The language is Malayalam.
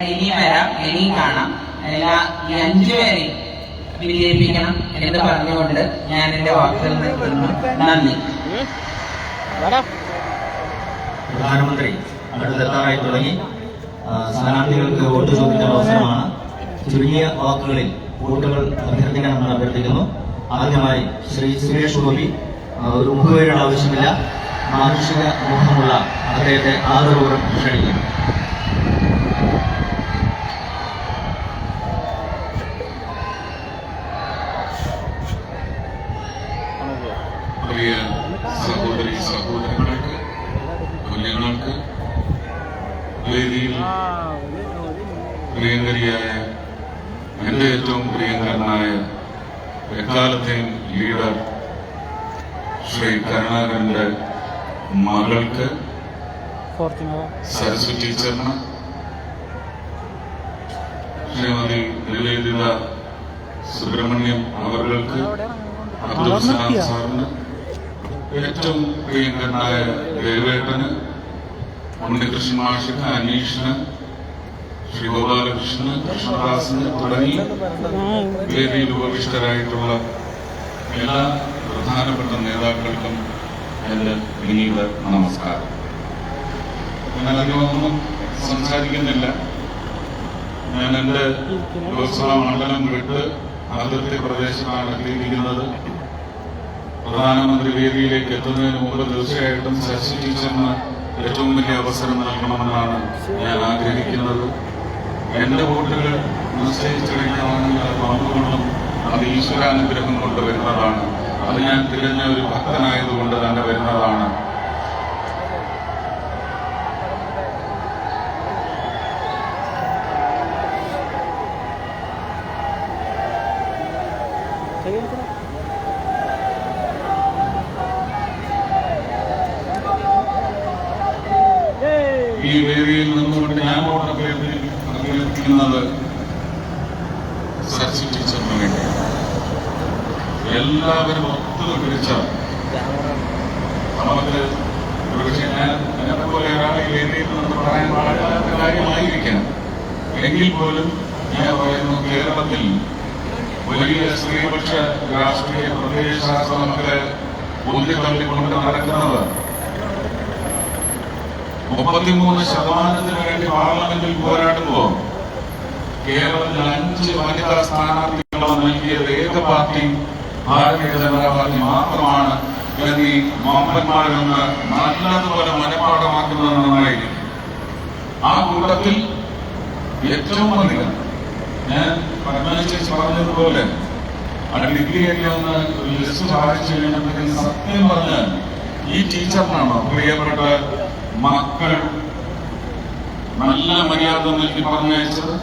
ഇനിയും വരാം ഇനിയും കാണാം. എല്ലാ ഈ അഞ്ചുപേരെയും വിജയിപ്പിക്കണം എന്ന് പറഞ്ഞുകൊണ്ട് ഞാൻ എന്റെ വാക്കുകൾ നിർത്തുന്നു. നന്ദി. പ്രധാനമന്ത്രി അടുത്തെത്താറായി തുടങ്ങി. സ്ഥാനാർത്ഥികൾക്ക് വോട്ട് ചോദിക്കുന്ന അവസരമാണ്. ചുരുങ്ങിയ വാക്കുകളിൽ വോട്ടുകൾ അഭ്യർത്ഥിക്കണമെന്ന് അഭ്യർത്ഥിക്കുന്നു. ആദ്യമായി ശ്രീ സുരേഷ് ഗോപി ഒരു മുഖപേരുടെ ആവശ്യമില്ല. മാനുഷിക മുഖമുള്ള അദ്ദേഹത്തെ ആദരപൂർവം ക്ഷണിക്കുന്നു പ്രിയ സഹോദരി സഹോദരങ്ങൾക്ക് കുഞ്ഞുങ്ങൾക്ക് വേദിയിൽ പ്രിയങ്കരിയായ എന്റെ ഏറ്റവും പ്രിയങ്കരനായ എക്കാലത്തെയും ലീഡർ ശ്രീ കരുണാകരന്റെ മകൾക്ക് സരസ്വതി ടീച്ചറിന് ശ്രീമതി നിവേദിത സുബ്രഹ്മണ്യം അവർക്ക് അബ്ദുൽ സലാം സാറിന് ഏറ്റവും പ്രിയങ്കരനായ ദേവേട്ടന് ഉണ്ണികൃഷ്ണൻ മാഷിന് അനീഷിന് ശ്രീ ഗോപാലകൃഷ്ണന് കൃഷ്ണദാസിന് തുടങ്ങി വേദിയിൽ ഉപവിഷ്ടരായിട്ടുള്ള എല്ലാ പ്രധാനപ്പെട്ട നേതാക്കൾക്കും എന്റെ വിനീത നമസ്കാരം. ഞാൻ അധികമൊന്നും സംസാരിക്കുന്നില്ല. ഞാൻ എന്റെ ലോക്സഭാ മണ്ഡലം വിട്ട് അതിർത്തി പ്രദേശത്താണ് എത്തിയിരിക്കുന്നത്. പ്രധാനമന്ത്രി വേദിയിലേക്ക് എത്തുന്നതിന് മുമ്പ് തീർച്ചയായിട്ടും ശശി ടീച്ചറിന് ഏറ്റവും വലിയ അവസരം നൽകണമെന്നാണ് ഞാൻ ആഗ്രഹിക്കുന്നത്. എന്റെ വോട്ടുകൾ നിശ്ചയിച്ചിടയ്ക്കാണെങ്കിൽ അത് പങ്കുകൊണ്ടും അത് ഈശ്വരാനുഗ്രഹം കൊണ്ട് വരുന്നതാണ്. അത് ഞാൻ തികഞ്ഞ ഒരു ഭക്തനായതുകൊണ്ട് തന്നെ വരുന്നതാണ്. ഈ വേദിയിൽ നിന്നുകൊണ്ട് ഞാൻ അഭ്യർത്ഥിക്കുന്നത് സരസ്വതി ടീച്ചറിന് വേണ്ടിയാണ്. എല്ലാവരും ഒത്തുപിടിച്ച നമുക്ക് ഒരുപക്ഷെ ഞാൻ എന്നെപ്പോലെ ഒരാളെ വേദിയിൽ നിന്ന് പറയാൻ പാടില്ലാത്ത കാര്യമായിരിക്കാം. എങ്കിൽ പോലും ഞാൻ പറയുന്നു കേരളത്തിൽ വലിയ സ്ത്രീപക്ഷ രാഷ്ട്രീയ പ്രത്യയശാസ്ത്രമൊക്കെ ഉന്തിത്തള്ളിക്കൊണ്ട് നടക്കുന്നത് മുപ്പത്തിമൂന്ന് ശതമാനത്തിന് വേണ്ടി പാർലമെന്റിൽ പോരാടുമ്പോ കേരളത്തിൽ അഞ്ച് വനിതാ സ്ഥാനാർത്ഥികളെ നൽകിയത് ഏക പാർട്ടി ഭാരതീയ ജനതാ പാർട്ടി മാത്രമാണ് എന്നീ മാമ്പന്മാരിൽ നല്ലതുപോലെ മനഃപ്പാടമാക്കുന്നത് നന്നായിരിക്കും ആ കൂട്ടത്തിൽ ഏറ്റവും അധികം ഞാൻ പരമേശ്വരി പറഞ്ഞതുപോലെ ആ ഒന്ന് ഒരു ലിസ്റ്റ് വായിച്ചു കഴിഞ്ഞപ്പോഴത്തേക്കും സത്യം പറഞ്ഞാൽ ഈ ടീച്ചറിനാണോ പ്രിയപ്പെട്ട മക്കൾ നല്ല മര്യാദ നൽകി പറഞ്ഞയച്ചത്?